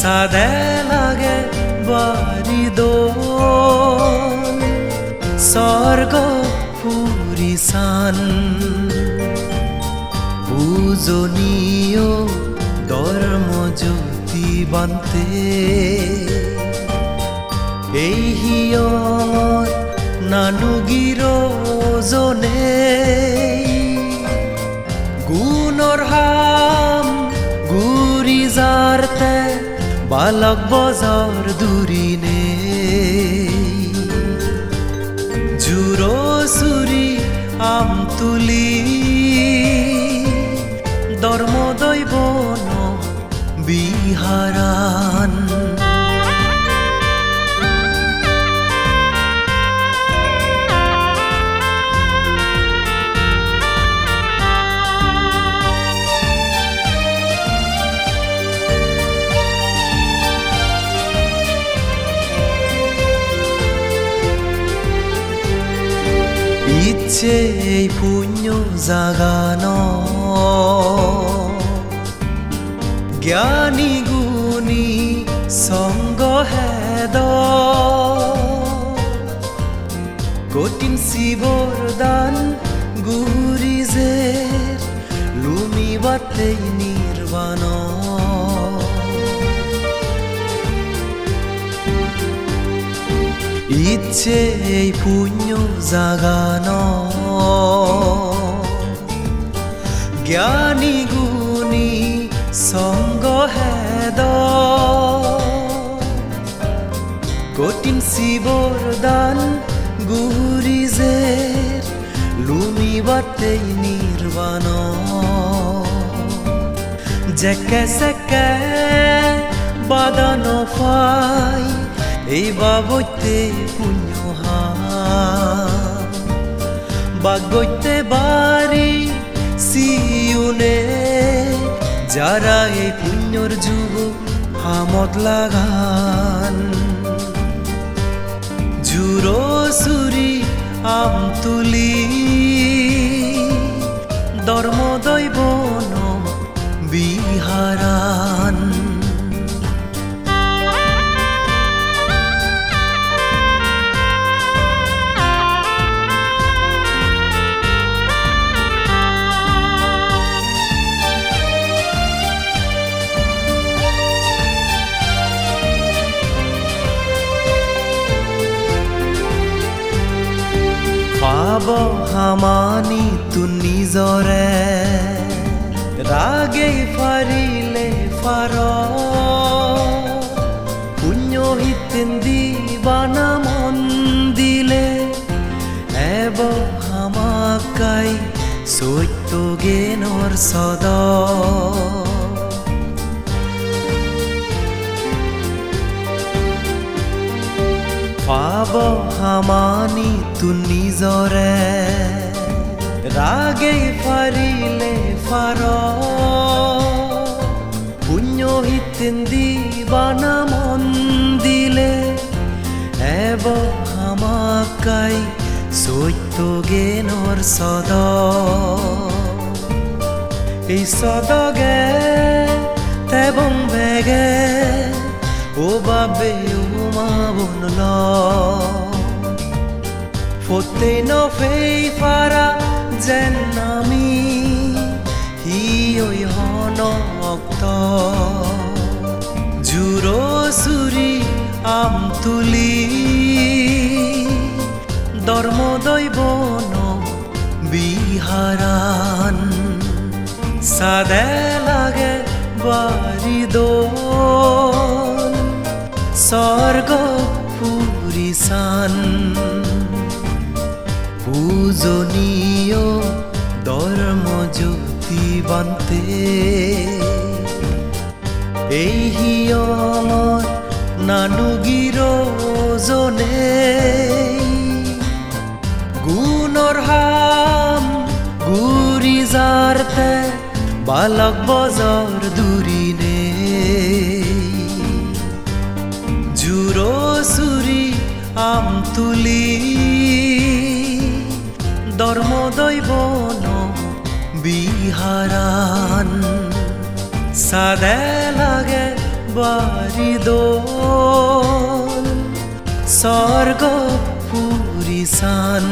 সাদে লাগে বাড়ি দোল, স্বর্গ পুরিসান। পূজনীয় ধর্ম জ্যোতি বান্তে, এই হিয়র নানুগির জনে গুণর হাম বালক বজাৰ দূৰিনে জুরো চুৰি আম তুলি। ধর্মদৈব বন ইচ্ছে এই পুণ্য জাগানো। জ্ঞানী গুণী সঙ্গ হেদ। কঠিন শিবর দান গুরি যে লুমি বাতেই নির্বাণ। ইচ্ছে এই পুণ্য জাগানো জ্ঞানী গুণী সঙ্গ হেদ কঠিন শিবর দান গুরি যে লুমি বাতেই নির্বাণ জেকে সেকে বাদানো ফাই এই বাবইতে পুণ্য বাগইতে বাড়ি সিউনে, যারা এই পুণ্যর যুগ হামত লাগান। জুরো সুরি আম তুলি ধর্মদয় বন বিহারান। পাব হামানি তু নিজৰে ৰাগে ফাৰিলে ফাৰ পুণ্য হিতেন্দি বানা মন দিলে। এব হামাকাই সত্য জ্ঞানৰ সদ। পাব হামানি তু নিজৰে ৰাগে ফাৰিলে ফাৰ পুণ্য হিতেন্দি বানা মন দিলে। এব হামাকাই সত্য জ্ঞানৰ সদ। এই সদগে তেবং বেগে ও বাবে ফতে নফেই ফারা যেন আমি হি ওই হন অক্ত। জুরো সুরি আম তুলি ধর্মদয় বন বিহারান। সাদে লাগে বাড়ি দোল। স্বর্গ পুরিসান। পূজনীয় ধর্ম জ্যোতি বান্তে এই হিয়মত নানুগির জনে গুণর হাম গুৰি যাৰতে বালক বজাৰ দূৰিনে আম তুলি। দর্মদৈব বিহারান। সাদে লাগে বারি দো স্বর্গ পুরিসান